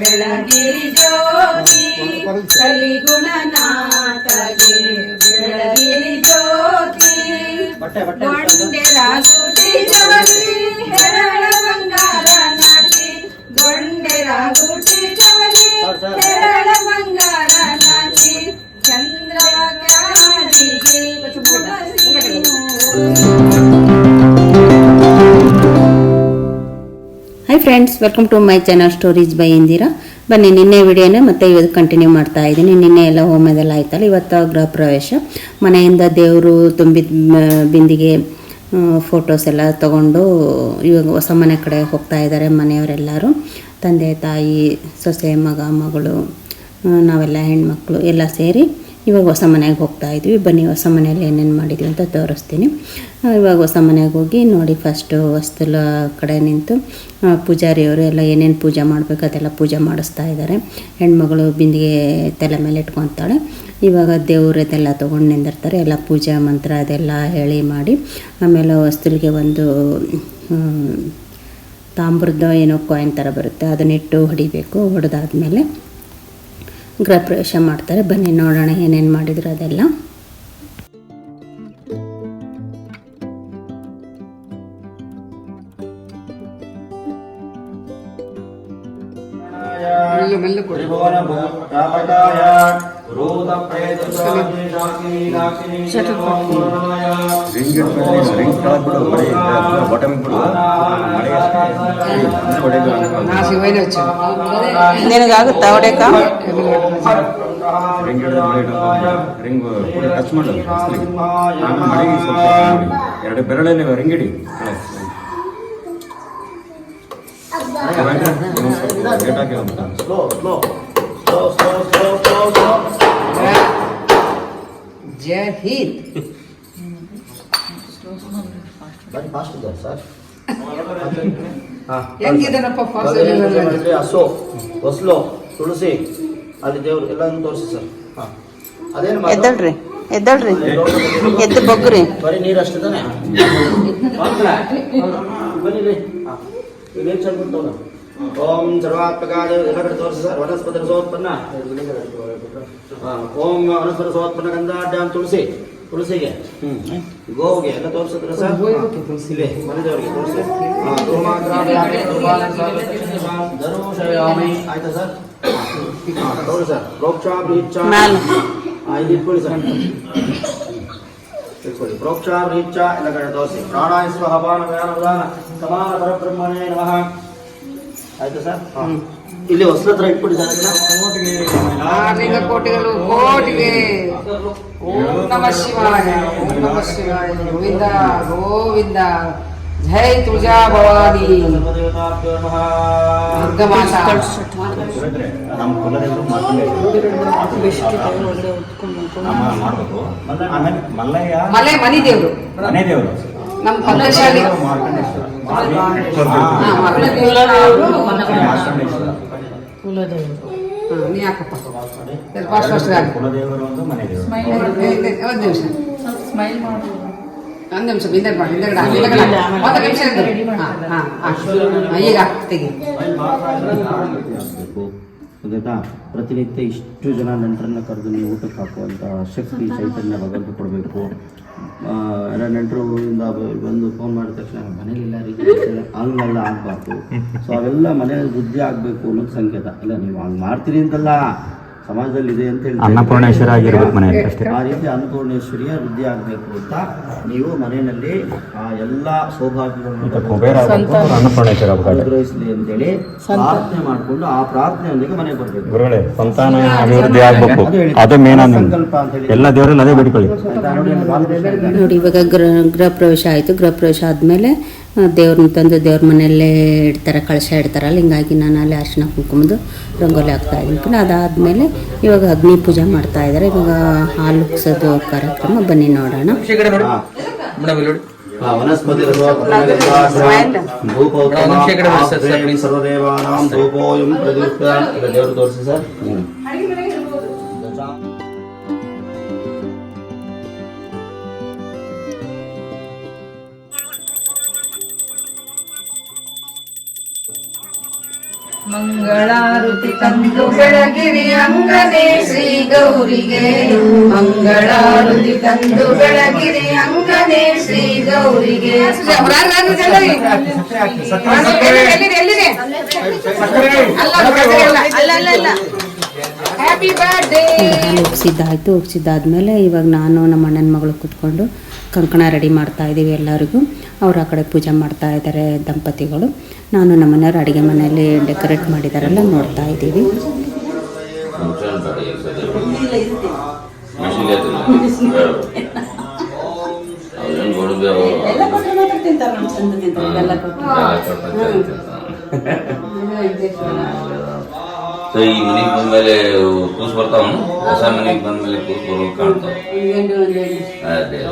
ಬೆಳಗಿರಿ ಜ್ಯೋತಿ ಕಲಿಗುಣನಾಥಗೆ ಬೆಳಗಿರಿ ಜ್ಯೋತಿ ಗೊಂಡೆ ರಾಗುಟಿ ಚವಲಿ ಹೆರಳ ಬಂಗಾರ ನಾಟಿ ಗೊಂಡೆ ರಾಗುಟಿ ಚವಲಿ ಹೆರಳ ಬಂಗಾರ ನಾಟಿ ಚಂದ್ರ ಕಾದಿಗೆ friends welcome to my channel stories by Indira ಬನ್ನಿ, ನಿನ್ನೆ ವಿಡಿಯೋನೇ ಮತ್ತೆ ಇವತ್ತು ಕಂಟಿನ್ಯೂ ಮಾಡ್ತಾ ಇದ್ದೀನಿ. ನಿನ್ನೆ ಎಲ್ಲ ಹೋಮದೆಲ್ಲ ಆಯ್ತಲ್ಲ, ಇವತ್ತು ಗೃಹ ಪ್ರವೇಶ. ಮನೆಯಿಂದ ದೇವರು ತುಂಬಿದ ಬಿಂದಿಗೆ ಫೋಟೋಸ್ ಎಲ್ಲ ತಗೊಂಡು ಇವಾಗ ಹೊಸ ಮನೆ ಕಡೆ ಹೋಗ್ತಾ ಇದ್ದಾರೆ ಮನೆಯವರೆಲ್ಲರೂ. ತಂದೆ, ತಾಯಿ, ಸೊಸೆ, ಮಗ, ಮಗಳು ನಾವೆಲ್ಲ ಹೆಣ್ಮಕ್ಳು ಎಲ್ಲ ಸೇರಿ. ಇವಾಗ ಹೊಸ ಮನೆಗೆ ಹೋಗ್ತಾ ಇದ್ವಿ. ಬನ್ನಿ, ಹೊಸ ಮನೆಯಲ್ಲಿ ಏನೇನು ಮಾಡಿದ್ವಿ ಅಂತ ತೋರಿಸ್ತೀನಿ. ಇವಾಗ ಹೊಸ ಮನೆಗೆ ಹೋಗಿ ನೋಡಿ ಫಸ್ಟು ಹೊಸ್ತಲ ಕಡೆ ನಿಂತು ಪೂಜಾರಿಯವರು ಎಲ್ಲ ಏನೇನು ಪೂಜೆ ಮಾಡಬೇಕು ಅದೆಲ್ಲ ಪೂಜೆ ಮಾಡಿಸ್ತಾ ಇದ್ದಾರೆ ಹೆಣ್ಮಗಳು ಬಿಂದಿಗೆ ತಲೆ ಮೇಲೆ ಇಟ್ಕೊತಾಳೆ. ಇವಾಗ ದೇವ್ರದೆಲ್ಲ ತೊಗೊಂಡು ನಿಂದಿರ್ತಾರೆ. ಎಲ್ಲ ಪೂಜಾ ಮಂತ್ರ ಅದೆಲ್ಲ ಹೇಳಿ ಮಾಡಿ, ಆಮೇಲೆ ಹೊಸ್ತಲಿಗೆ ಒಂದು ತಾಮ್ರದ ಏನೋ ಕಾಯಿನ್ ಥರ ಬರುತ್ತೆ. ಅದನ್ನಿಟ್ಟು ಹೊಡಿಬೇಕು. ಹೊಡೆದಾದ್ಮೇಲೆ ಗೃಹ ಪ್ರವೇಶ ಮಾಡ್ತಾರೆ. ಬನ್ನಿ ನೋಡೋಣ ಏನೇನು ಮಾಡಿದ್ರು ಅದೆಲ್ಲ. ರಿಂಗ್ ಇಟ್ಬಿಟ್ಟು ರಿಂಗ್ ಕೆಳಗೆ ಬಿಡು ಮಳೆ ಬಾಟಮ್ ಬಿಡು ಮಳೆ ಹೊಡೆದು ನಿನಗಾಗುತ್ತಾ ಹೊಡೆಕ ರಿಂಗ್ ಹಿಡಿದು ಮಳೆ ಇಡೋದು ರಿಂಗ್ ಕೂಡ ಟಚ್ ಮಾಡೋದು ಫಸ್ಟಿಗೆ. ಆಮೇಲೆ ಮಳೆಗೆ ಸ್ವಲ್ಪ ಮಾಡಿ. ಎರಡು ಬೆರಳಲ್ಲಿ ರಿಂಗ್ ಇಡಿ ಕೆಳಗೆ. ಕೆಳಗೆ ಇನ್ನೊಂದ್ ಸ್ವಲ್ಪ ಗೇಟ್ ಹಾಕಿ ಜೈ ಹಿಂದ್ ಹೆಂಗಿದನಪ್ಪ ಫಾಸ್ಟ್ ಹಸು ಹೊಸ್ಲು ತುಳಸಿ ಅಲ್ಲಿ ದೇವ್ರು ಎಲ್ಲಾನು ತೋರಿಸಿ ಸರ್. ಹಾಂ. ಅದೇನು? ಎದ್ದಳ್ರಿ ಎದ್ದಳ್ರಿ. ಎದ್ದು ಬಗ್ಗ್ರಿ. ಬರೀ ನೀರು ಅಷ್ಟೇ ತಾನೆ? ಬನ್ನಿರಿ ಹಾ. ಇಲ್ಲೇನ್ ಚಂದ ಉಂಟು ಓಂ ಸರ್ವಾತ್ಮಕಾದ ಎಲ್ಲ ಕಡೆ ತೋರಿಸಿ ಸರ್ ವನಸ್ಪತಿ ರಸೋತ್ಪನ್ನ ಹಾ. ಓಂ ವನಸ್ಪತಿ ರಸೋತ್ಪನ್ನ ಗಂಧಾಢ್ಯಾಂ ತುಳಸಿ ತುಳಸಿಗೆ ಹ್ಮ್ ಗೋವಿಗೆ ಎಲ್ಲ ತೋರಿಸಿದ್ರ ಸರ್ ಇಲ್ಲಿ ಮನೆದೇವರಿಗೆ ತೋರಿಸಿ ಹಾ, ಧೂಮಾಗ್ರಾಮಿ, ಧನುಷಯಾಮಿ. ಆಯ್ತಾ ಸರ್ ಹಾ, ತಗೊಳ್ಳಿ ಸರ್ ಪ್ರೋಕ್ಷಾಭೀಚ್ಛ ಮ್ಯಾಲೆ. ಆ, ಇದು ಇಟ್ಕೊಳ್ಳಿ ಸರ್ ಇಟ್ಕೊಳ್ಳಿ ಪ್ರೋಕ್ಷಾಭೀಚ್ಛ ಎಲ್ಲ ಕಡೆ ತೋರಿಸಿ ಪ್ರಾಣಾಯ ಸ್ವಹ ಪಾನ ವ್ಯಾನ ಉದಾನ ಸಮಾನ ಪರಬ್ರಹ್ಮಣೇ ನಮಃ ಆಯ್ತಾ ಸರ್. ಇಲ್ಲಿ ಇಟ್ಬಿಡಿ ಸರ್. ಕೋಟಿಗಳು ಕೋಟಿಗೆ. ಓಂ ನಮ ಶಿವಾಯ ಓಂ ನಮ ಶಿವಾಯ. ಗೋವಿಂದ ಗೋವಿಂದ. ಜೈ ತುಳಜಾ ಭವಾನಿ ನಮ್ಮ ಕುಲದೇವರು ಮಾಡಬೇಕು ಆಮೇಲೆ ಮಲ್ಲಯ್ಯ ಮಲೆ ಮನಿ ದೇವರು. ಮನೆ ದೇವರು. ನಮ್ಮ ಪಂಚಶಾಲಿ ಮಾರ್ಕಂಡೇಶ್ವರ ಹಾ, ಮನೆ ದೇವ್ರು ಮಾರ್ಕಂಡೇಶ್ವರ ಹಾ, ನೀ ಹಾಕಪ್ಪ ಫಾಸ್ಟ್ ಫಾಸ್ಟ್ ಒಂದು ಮನೆ ದೇವರು ಒಂದು ನಿಮಿಷ. ಒಂದು ನಿಮಿಷ ಹಿಂದೆ ಬಾ ಹಿಂದೆಗಡೆ ಹಿಂದೆಗಡೆ ಒಂದು ನಿಮಿಷ ಹಾ, ಹಾ, ಹಾ. ಈಗ ತೆಗಿ. ಗೊತ್ತಾಯ್ತಾ ಪ್ರತಿನಿತ್ಯ ಇಷ್ಟು ಜನ ನೆಂಟರನ್ನ ಕರೆದು ನೀವು ಊಟಕ್ಕೆ ಹಾಕುವಂಥ ಶಕ್ತಿ ಚೈತನ್ಯ ಭಗವಂತ ಕೊಡಬೇಕು. ಎಲ್ಲ ನೆಂಟರು ಊರಿಂದ ಬಂದು ಫೋನ್ ಮಾಡಿದ ತಕ್ಷಣ ಮನೇಲಿಲ್ಲ ರೀ ಹಂಗೆಲ್ಲ ಆಗಬಾರ್ದು. ಸೊ ಅವೆಲ್ಲ ಮನೆಯಲ್ಲಿ ಬುದ್ಧಿ ಆಗಬೇಕು ಅನ್ನೋದು ಸಂಕೇತ. ಇಲ್ಲ, ನೀವು ಹಂಗೆ ಮಾಡ್ತೀರಿ ಅಂತಲ್ಲ. ಸಮಾಜದಲ್ಲಿ ಇದೆ ಅಂತ ಹೇಳಿ ಅನ್ನಪೂರ್ಣೇಶ್ವರ ಆಗಿರ್ಬೇಕು ಮನೆ ಅಷ್ಟೇ. ಆ ರೀತಿ ಅನ್ನಪೂರ್ಣೇಶ್ವರಿಯ ವೃದ್ಧಿ ಆಗಬೇಕು ಅಂತ ನೀವು ಮನೆಯಲ್ಲಿ ಆ ಎಲ್ಲ ಸೌಭಾಗ್ಯಗಳನ್ನು ಅನ್ನಪೂರ್ಣೇಶ್ವರ. ಅನುಗ್ರಹಿಸಲಿ ಅಂತೇಳಿ ಪ್ರಾರ್ಥನೆ ಮಾಡಿಕೊಂಡು ಆ ಪ್ರಾರ್ಥನೆಯೊಂದಿಗೆ ಮನೆಗೆ ಬರಬೇಕು. ಗುರುಗಳೇ ಸಂತಾನ ಅಭಿವೃದ್ಧಿ ಆಗಬೇಕು. ಅದು ಮೇನ್ ಸಂಕಲ್ಪ ಅಂತ ಹೇಳಿ ಎಲ್ಲ ದೇವರಲ್ಲಿ ಅದೇ ಬೇಡಿಕೊಳ್ಳಿ. ನೋಡಿ ಇವಾಗ ಗೃಹ ಗೃಹ ಪ್ರವೇಶ ಆಯಿತು. ಗೃಹ ಪ್ರವೇಶ ಆದಮೇಲೆ ದೇವ್ರನ್ನ ತಂದು ದೇವ್ರ ಮನೆಯಲ್ಲೇ ಇಡ್ತಾರೆ ಕಳಶ ಇಡ್ತಾರಲ್ಲ ಹಿಂಗಾಗಿ ನಾನು ಅಲ್ಲಿ ಅರಿಶಿನ ಕುಂಕುಮದು ರಂಗೋಲಿ ಹಾಕ್ತಾ ಇದ್ದೀನಿ ಅದಾದಮೇಲೆ ಇವಾಗ ಅಗ್ನಿ ಪೂಜೆ ಮಾಡ್ತಾ ಇದ್ದಾರೆ. ಇವಾಗ ಹಾಲು ಉಗ್ಸೋದು ಕಾರ್ಯಕ್ರಮ. ಬನ್ನಿ ನೋಡೋಣ. ಸರ್ವದೇವಾನಾಂ ಮಂಗಳಾರುತಿ ತಂದು ಬೆಳಗಿರಿ ಅಂಗನೆ ಶ್ರೀ ಗೌರಿಗೆ. ಮಂಗಳಾರುತಿ ತಂದು ಬೆಳಗಿರಿ ಅಂಗನೆ ಶ್ರೀ ಗೌರಿಗೆ. ಹ್ಯಾಪಿ ಹೋಗ್ಸಿದ್ದಾದ್ಮೇಲೆ ಇವಾಗ ನಾನು ನಮ್ಮ ಅಣ್ಣನ ಮಗಳು ಕೂತ್ಕೊಂಡು ಕಂಕಣ ರೆಡಿ ಮಾಡ್ತಾ ಇದ್ದೀವಿ ಎಲ್ಲರಿಗೂ ಅವರು ಆ ಕಡೆ ಪೂಜೆ ಮಾಡ್ತಾ ಇದ್ದಾರೆ ದಂಪತಿಗಳು ನಾನು ನಮ್ಮ ಮನೆಯವ್ರು ಅಡುಗೆ ಮನೆಯಲ್ಲಿ ಡೆಕೋರೇಟ್ ಮಾಡಿದಾರೆಲ್ಲ ನೋಡ್ತಾ ಇದ್ದೀವಿ ಈ ಕೂಸ್ ಬರ್ತಾವ ಹೊಸ ಮನೆಗೆ ಬಂದ್ಮೇಲೆ ಕೂಸ್ ಬರೋದು ಕಾಣ್ತಾವ ಅದೇ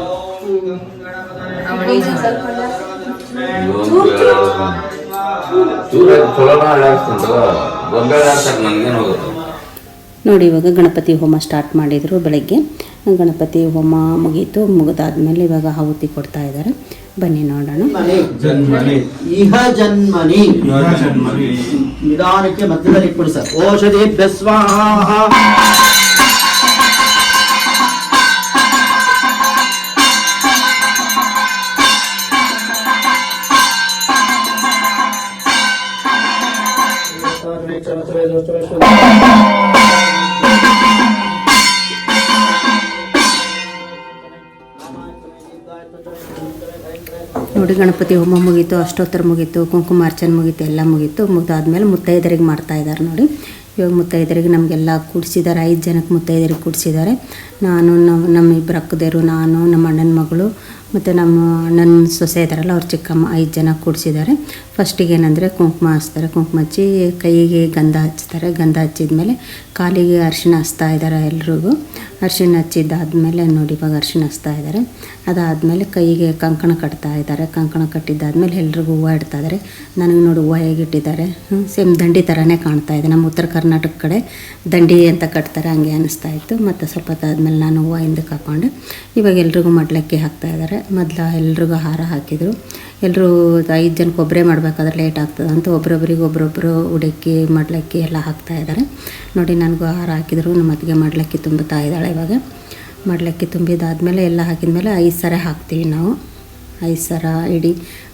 ನೋಡಿ ಇವಾಗ ಗಣಪತಿ ಹೋಮ ಸ್ಟಾರ್ಟ್ ಮಾಡಿದರು ಬೆಳಗ್ಗೆ. ಗಣಪತಿ ಹೋಮ ಮುಗೀತು ಮುಗಿದಾದ್ಮೇಲೆ ಇವಾಗ ಆಹುತಿ ಕೊಡ್ತಾ ಇದ್ದಾರೆ. ಬನ್ನಿ ನೋಡೋಣ. ಜನ್ಮನಿ. ಇಹ ಜನ್ಮನಿ. ನಿಧಾನಕ್ಕೆ ಮಧ್ಯದಲ್ಲಿ ಕೊಡಿ ಸರ್. ಔಷಧಿ ನೋಡಿ ಗಣಪತಿ ಹೋಮ ಮುಗೀತು, ಅಷ್ಟೋತ್ತರ ಮುಗೀತು ಕುಂಕುಮಾರ್ಚನೆ ಮುಗೀತು, ಎಲ್ಲ ಮುಗೀತು. ಮುಗ್ದಾದ್ಮೇಲೆ ಮುತ್ತೈದರಿಗೆ ಮಾಡ್ತಾ ಇದ್ದಾರೆ ನೋಡಿ. ಇವಾಗ ಮುತ್ತೈದರಿಗೆ ನಮಗೆಲ್ಲ ಕೂಡಿಸಿದ್ದಾರೆ, ಐದು ಜನಕ್ಕೆ ಮುತ್ತೈದರಿಗೆ ಕೂಡಿಸಿದ್ದಾರೆ. ನಾನು ನಮ್ಮ ನಮ್ಮ ಅಕ್ಕದೇರು, ನಾನು ನಮ್ಮ ಅಣ್ಣನ ಮಗಳು ಮತ್ತು ನಮ್ಮ ನನ್ನ ಸೊಸೆ ಇದ್ದಾರಲ್ಲ, ಅವ್ರ ಚಿಕ್ಕಮ್ಮ ಐದು ಜನ ಕೂಡಿಸಿದ್ದಾರೆ. ಫಸ್ಟಿಗೆ ಏನಂದರೆ ಕುಂಕುಮ ಹಚ್ತಾರೆ. ಕುಂಕುಮ ಹಚ್ಚಿ ಕೈಗೆ ಗಂಧ ಹಚ್ತಾರೆ. ಗಂಧ ಹಚ್ಚಿದ್ಮೇಲೆ ಕಾಲಿಗೆ ಅರಿಶಿಣ ಹಚ್ತಾ ಇದ್ದಾರೆ ಎಲ್ರಿಗೂ. ಅರಿಶಿಣ ಹಚ್ಚಿದ್ದಾದಮೇಲೆ ನೋಡಿ, ಇವಾಗ ಅರಿಶಿಣ ಹಚ್ತಾ ಇದ್ದಾರೆ. ಅದಾದಮೇಲೆ ಕೈಗೆ ಕಂಕಣ ಕಟ್ತಾ ಇದ್ದಾರೆ. ಕಂಕಣ ಕಟ್ಟಿದ್ದಾದಮೇಲೆ ಎಲ್ರಿಗೂ ಹೂವು ಇಡ್ತಾ ಇದ್ದಾರೆ. ನನಗೆ ನೋಡಿ ಹೂವು ಹೇಗಿಟ್ಟಿದ್ದಾರೆ ಸೇಮ್ ದಂಡಿ ಥರನೇ ಕಾಣ್ತಾ ಇದೆ. ನಮ್ಮ ಉತ್ತರ ಕರ್ನಾಟಕ ಕಡೆ ದಂಡಿ ಅಂತ ಕಟ್ತಾರೆ, ಹಂಗೆ ಅನ್ನಿಸ್ತಾ ಇತ್ತು. ಮತ್ತು ಸ್ವಲ್ಪ ಹೊತ್ತಾದ್ಮೇಲೆ ನಾನು ಹೂವು ಹಿಂದಕ್ಕೆ ಹಾಕ್ಕೊಂಡೆ ಇವಾಗ ಎಲ್ರಿಗೂ ಮಡ್ಲಕ್ಕಿ ಹಾಕ್ತಾ ಇದ್ದಾರೆ. ಮೊದಲು ಎಲ್ರಿಗೂ ಹಾರ ಹಾಕಿದರು. ಎಲ್ಲರೂ ಐದು ಜನಕ್ಕೆ ಒಬ್ಬರೇ ಮಾಡಬೇಕಾದ್ರೆ ಲೇಟ್ ಆಗ್ತದೆ ಅಂತ ಒಬ್ರೊಬ್ರಿಗೆ ಒಬ್ಬರೊಬ್ಬರು ಉಡಕ್ಕಿ ಮಡ್ಲಕ್ಕಿ ಎಲ್ಲ ಹಾಕ್ತಾ ಇದ್ದಾರೆ ನೋಡಿ ನನಗೂ ಹಾರ ಹಾಕಿದ್ರು, ನಮ್ಮ ಅತ್ತಿಗೆ ಮಡ್ಲಕ್ಕಿ ತುಂಬುತ್ತಾ ಇದ್ದಾಳೆ ಇವಾಗ. ಮಡ್ಲಕ್ಕಿ ತುಂಬಿದಾದಮೇಲೆ ಎಲ್ಲ ಹಾಕಿದ್ಮೇಲೆ ಐದು ಸರ ಹಾಕ್ತೀವಿ ನಾವು. ಐದು ಸರ ಇಡೀ,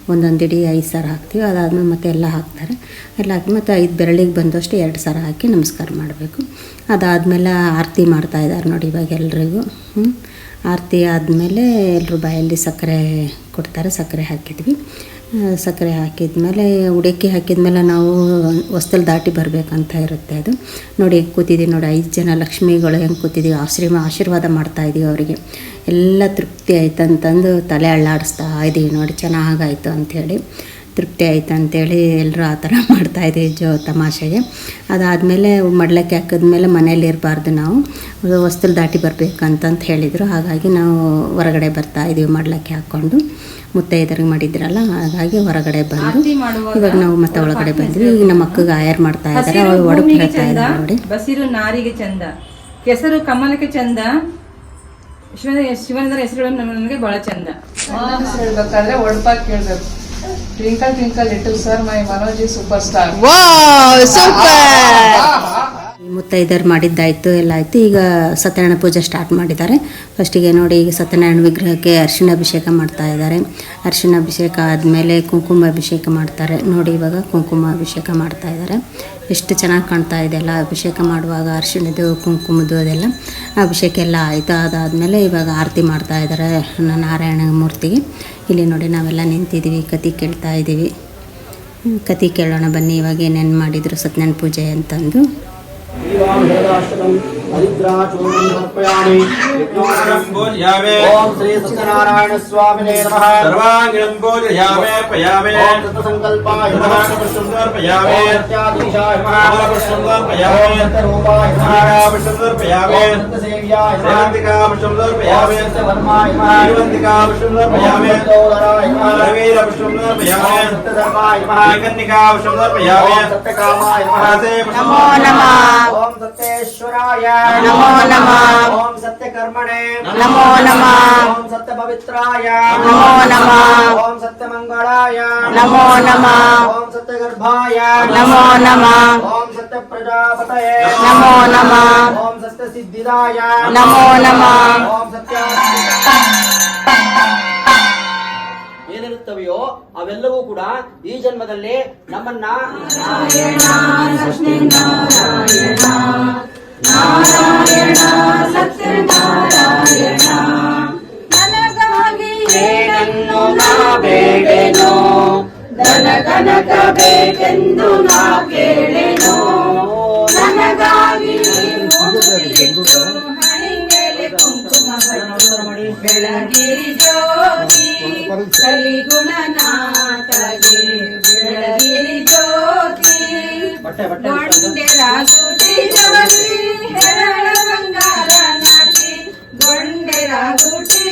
ಒಂದೊಂದು ಇಡೀ ಐದು ಸರ ಹಾಕ್ತೀವಿ. ಅದಾದಮೇಲೆ ಮತ್ತೆ ಎಲ್ಲ ಹಾಕ್ತಾರೆ. ಎಲ್ಲ ಹಾಕಿ ಮತ್ತು ಐದು ಬೆರಳಿಗೆ ಬಂದಷ್ಟು ಎರಡು ಸರ ಹಾಕಿ ನಮಸ್ಕಾರ ಮಾಡಬೇಕು. ಅದಾದಮೇಲೆ ಆರತಿ ಮಾಡ್ತಾಯಿದ್ದಾರೆ ನೋಡಿ ಇವಾಗ ಎಲ್ರಿಗೂ. ಹ್ಞೂ ಆರತಿ ಆದಮೇಲೆ ಎಲ್ಲರೂ ಬಾಯಲ್ಲಿ ಸಕ್ಕರೆ ಕೊಡ್ತಾರೆ, ಸಕ್ಕರೆ ಹಾಕಿದ್ವಿ. ಸಕ್ಕರೆ ಹಾಕಿದ್ಮೇಲೆ, ಉಡಕ್ಕಿ ಹಾಕಿದ್ಮೇಲೆ ನಾವು ಹೊಸ್ತಲ್ಲಿ ದಾಟಿ ಬರಬೇಕಂತ ಇರುತ್ತೆ ಅದು. ನೋಡಿ ಹೆಂಗೆ ಕೂತಿದ್ದೀವಿ ನೋಡಿ ಐದು ಜನ ಲಕ್ಷ್ಮಿಗಳು ಹೆಂಗೆ ಕೂತಿದ್ದೀವಿ ಆಶ್ರೀಮ, ಆಶೀರ್ವಾದ ಮಾಡ್ತಾ ಇದೀವಿ ಅವರಿಗೆ. ಎಲ್ಲ ತೃಪ್ತಿ ಆಯ್ತು ಅಂತಂದು ತಲೆ ಅಳ್ಳಾಡಿಸ್ತಾ ಇದ್ದೀವಿ ನೋಡಿ ಚೆನ್ನಾಗಾಯಿತು ಅಂಥೇಳಿ ತೃಪ್ತಿ ಆಯ್ತು ಅಂತೇಳಿ ಎಲ್ಲರೂ ಆ ಥರ ಮಾಡ್ತಾಯಿದ್ವಿ ಜೋ ತಮಾಷೆಗೆ. ಅದಾದಮೇಲೆ ಮಡ್ಲಕ್ಕೆ ಹಾಕಿದ್ಮೇಲೆ ಮನೇಲಿ ಇರಬಾರ್ದು ನಾವು. ವಸ್ತುಲು ದಾಟಿ ಬರಬೇಕಂತಂತ ಹೇಳಿದರು. ಹಾಗಾಗಿ ನಾವು ಹೊರಗಡೆ ಬರ್ತಾ ಇದ್ದೀವಿ ಮಡ್ಲಕ್ಕೆ ಹಾಕ್ಕೊಂಡು. ಮುತ್ತೈದರಿಗೆ ಮಾಡಿದ್ರಲ್ಲ ಹಾಗಾಗಿ ಹೊರಗಡೆ ಬಂದು ಇವಾಗ ನಾವು ಮತ್ತೆ ಒಳಗಡೆ ಬಂದ್ವಿ. ಈಗ ನಮ್ಮ ಅಕ್ಕಗೆ ಆಯರ್ ಮಾಡ್ತಾ ಇದ್ದಾರೆ ಅವಳು ಒಡಕು ಭೂಮಿಗೆ ಹೇಳ್ತಾ ಇದ್ದಾರೆ ನೋಡಿ. ಬಸಿರು ನಾರಿಗೆ ಚಂದ. ಕೆಸರು ಕಮಲಕ್ಕೆ ಚಂದ. ಶಿವನ ಶಿವನದರ ಹೆಸರುಗಳು ನನಗೆ ಬಹಳ ಚಂದ. ಹೇಳ್ಬೇಕಾದ್ರೆ ಒಡಪಾಗಿ ಕೇಳ್ಬೇಕು twinkle twinkle little sir my Manoj super star ಈ ಮುತ್ತೈದರು ಮಾಡಿದ್ದಾಯ್ತು ಎಲ್ಲ ಆಯಿತು. ಈಗ ಸತ್ಯನಾರಾಯಣ ಪೂಜೆ ಸ್ಟಾರ್ಟ್ ಮಾಡಿದ್ದಾರೆ. ಫಸ್ಟಿಗೆ ನೋಡಿ ಈಗ ಸತ್ಯನಾರಾಯಣ ವಿಗ್ರಹಕ್ಕೆ ಅರಿಶಿಣ ಅಭಿಷೇಕ ಮಾಡ್ತಾ ಇದ್ದಾರೆ. ಅರಿಶಿಣ ಅಭಿಷೇಕ ಆದಮೇಲೆ ಕುಂಕುಮ ಅಭಿಷೇಕ ಮಾಡ್ತಾರೆ. ನೋಡಿ ಇವಾಗ ಕುಂಕುಮ ಅಭಿಷೇಕ ಮಾಡ್ತಾ ಇದ್ದಾರೆ. ಎಷ್ಟು ಚೆನ್ನಾಗಿ ಕಾಣ್ತಾ ಇದೆ ಅಲ್ಲ ಅಭಿಷೇಕ ಮಾಡುವಾಗ ಅರಿಶಿಣದ್ದು ಕುಂಕುಮದ್ದು ಅದೆಲ್ಲ. ಅಭಿಷೇಕ ಎಲ್ಲ ಆಯಿತು. ಅದಾದಮೇಲೆ ಇವಾಗ ಆರತಿ ಮಾಡ್ತಾ ಇದ್ದಾರೆ ನಾರಾಯಣ ಮೂರ್ತಿಗೆ. ಇಲ್ಲಿ ನೋಡಿ ನಾವೆಲ್ಲ ನಿಂತಿದ್ದೀವಿ ಕತಿ ಕೇಳ್ತಾ ಇದ್ದೀವಿ. ಕತಿ ಕೇಳೋಣ ಬನ್ನಿ, ಇವಾಗ ಏನೇನು ಮಾಡಿದರು ಸತ್ಯನಾರಾಯಣ ಪೂಜೆ ಅಂತಂದು. ಓಂ ಶ್ರೀ ಸತ್ಯನಾರಾಯಣ ಸ್ವಾಮಿನೇ ನಮಃ ಸರ್ವಾಂಗಿಣಂ ಪೂಜಯಾಮೇ ಪಯಾಮೇ ಓಂ ಸತ್ಸಂಕಲ್ಪಾಯ ನಮಃ ಸಮರ್ಪಯಾಮೇ ಓಂ ಸತ್ಯಾಧೀಶಾಯ ನಮಃ ಸಮರ್ಪಯಾಮೇ ಓಂ ಸತ್ಯರೂಪಾಯ ನಮಃ ಸಮರ್ಪಯಾಮೇ ಓಂ ಸತ್ಯಸೇವ್ಯಾಯ ನಮಃ ಸೇವಂತಿಕಾ ಸಮರ್ಪಯಾಮೇ ಓಂ ಸತ್ಯವರ್ಮಾಯ ನಮಃ ಶ್ರೀವಂತಿಕಾ ಸಮರ್ಪಯಾಮೇ ಓಂ ಸತ್ಯೋದರಾಯ ನಮಃ ರವೀರ ಸಮರ್ಪಯಾಮೇ ಓಂ ಸತ್ಯಧರ್ಮಾಯ ನಮಃ ಏಕನ್ನಿಕಾ ಸಮರ್ಪಯಾಮೇ ಓಂ ಸತ್ಯಕಾಮಾಯ ನಮಃ ನಮೋ ಓಂ ಸತ್ಯೇಶ್ವರಾಯ ನಮೋ ನಮಃ ಓಂ ಸತ್ಯಕರ್ಮಣೆ ನಮೋ ನಮಃ ಓಂ ಸತ್ಯ ಪವಿತ್ರಾಯ ನಮೋ ನಮಃ ಓಂ ಸತ್ಯ ಮಂಗಳಾಯ ನಮೋ ನಮಃ ಓಂ ಸತ್ಯ ಗರ್ಭಾಯ ನಮೋ ನಮಃ ಓಂ ಸತ್ಯ ಪ್ರಜಾಪತಯೇ ನಮೋ ನಮಃ ಓಂ ಸತ್ಯ ಸಿದ್ಧಿದಾಯ ನಮೋ ನಮಃ ಓಂ ಸತ್ಯ ಏನಿರುತ್ತವೆಯೋ ಅವೆಲ್ಲವೂ ಕೂಡ ಈ ಜನ್ಮದಲ್ಲಿ ನಮ್ಮನ್ನ ನನಗಾಗಿ ಏನನ್ನು ನಾ ಬೇಡೆನು? ದನ ಕನಕ ಬೇಕೆಂದು ನಾ ಕೇಳೆನು? ನನಗಾಗಿ ಬೆಳಗಿರಿ ಜ್ಯೋತಿ ಕಲಿಗುಣನಾಥಗೆ ಬೆಳಗಿರಿ ಜ್ಯೋತಿ. ಗೊಂಡೆ ರಾಗುಟಿ ಚವಲಿ ಹೆರಳ ಬಂಗಾರ ನಾಟಿ. ಗೊಂಡೆ ರಾಗುಟಿ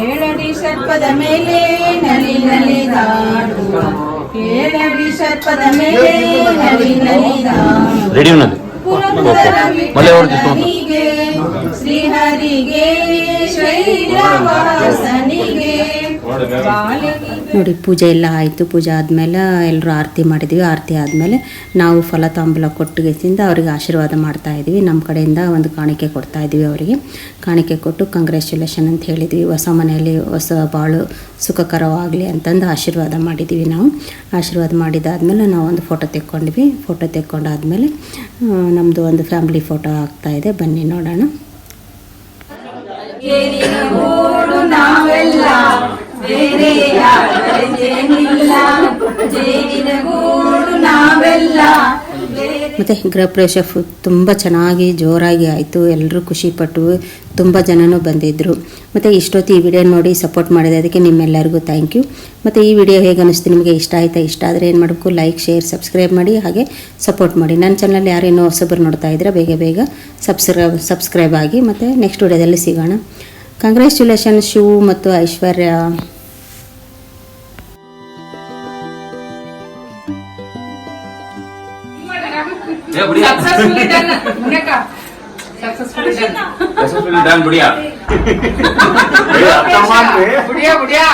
ಏಳಡಿ ಸರ್ಪದ ಮೇಲೆ ನಲಿ ನಲಿ ದಾಡುವ ಏಳಡಿ ಸರ್ಪದ ಮೇಲೆ ನಲಿ ನಲಿ ದಾಡುವ ಪುರಂದರ ಶ್ರೀಹರಿಗೆ ಶೈಲವಾಸನ ನೋಡಿ, ಪೂಜೆ ಎಲ್ಲ ಆಯಿತು. ಪೂಜೆ ಆದಮೇಲೆ ಎಲ್ಲರೂ ಆರತಿ ಮಾಡಿದ್ವಿ. ಆರತಿ ಆದಮೇಲೆ ನಾವು ಫಲ ತಾಂಬೂಲ ಕೊಟ್ಟಿಗೆಸಿಂದ ಅವರಿಗೆ ಆಶೀರ್ವಾದ ಮಾಡ್ತಾ ಇದ್ವಿ. ನಮ್ಮ ಕಡೆಯಿಂದ ಒಂದು ಕಾಣಿಕೆ ಕೊಡ್ತಾ ಇದ್ವಿ ಅವರಿಗೆ. ಕಾಣಿಕೆ ಕೊಟ್ಟು ಕಂಗ್ರ್ಯಾಚುಲೇಷನ್ ಅಂತ ಹೇಳಿದ್ವಿ. ಹೊಸ ಮನೆಯಲ್ಲಿ ಹೊಸ ಬಾಳು ಸುಖಕರವಾಗಲಿ ಅಂತಂದು ಆಶೀರ್ವಾದ ಮಾಡಿದ್ವಿ ನಾವು. ಆಶೀರ್ವಾದ ಮಾಡಿದಾದ್ಮೇಲೆ ನಾವು ಒಂದು ಫೋಟೋ ತೆಕ್ಕೊಂಡ್ವಿ ಫೋಟೋ ತೆಕ್ಕೊಂಡಾದ್ಮೇಲೆ ನಮ್ಮದು ಒಂದು ಫ್ಯಾಮಿಲಿ ಫೋಟೋ ಆಗ್ತಾ ಇದೆ. ಬನ್ನಿ ನೋಡೋಣ. ನಾವೆಲ್ಲ ಬೇರೆ ಮತ್ತು ಗೃಹ ಪ್ರವೇಶ ತುಂಬ ಚೆನ್ನಾಗಿ ಜೋರಾಗಿ ಆಯಿತು. ಎಲ್ಲರೂ ಖುಷಿಪಟ್ಟು ತುಂಬ ಜನನೂ ಬಂದಿದ್ದರು ಮತ್ತು ಇಷ್ಟೊತ್ತು ಈ ವಿಡಿಯೋ ನೋಡಿ ಸಪೋರ್ಟ್ ಮಾಡಿದೆ. ಅದಕ್ಕೆ ನಿಮ್ಮೆಲ್ಲರಿಗೂ ಥ್ಯಾಂಕ್ ಯು ಮತ್ತು ಈ ವಿಡಿಯೋ ಹೇಗೆ ಅನ್ನಿಸ್ತು ನಿಮಗೆ ಇಷ್ಟ ಆಯಿತಾ? ಇಷ್ಟ ಆದರೆ ಏನು ಮಾಡಬೇಕು? ಲೈಕ್ ಶೇರ್ ಸಬ್ಸ್ಕ್ರೈಬ್ ಮಾಡಿ, ಹಾಗೆ ಸಪೋರ್ಟ್ ಮಾಡಿ. ನನ್ನ ಚಾನಲ್ ಯಾರೇನೋ ಹೊಸಬರು ನೋಡ್ತಾ ಇದ್ದರೆ, ಬೇಗ ಬೇಗ ಸಬ್ಸ್ಕ್ರೈಬ್ ಸಬ್ಸ್ಕ್ರೈಬ್ ಆಗಿ. ಮತ್ತು ನೆಕ್ಸ್ಟ್ ವಿಡಿಯೋದಲ್ಲಿ ಸಿಗೋಣ. ಕಂಗ್ರ್ಯಾಚುಲೇಷನ್ ಶಿವು ಮತ್ತು ಐಶ್ವರ್ಯ ಸಕ್ಸಸ್ಫುಲಿ ಡನ್ ಮುನೇಕ ಸಕ್ಸಸ್ಫುಲಿ ಡನ್ ಸಕ್ಸಸ್ಫುಲಿ ಡನ್ ಬಿಡಿಯಾ. ಬುಡಿಯಾ ಬುಡಿಯಾ.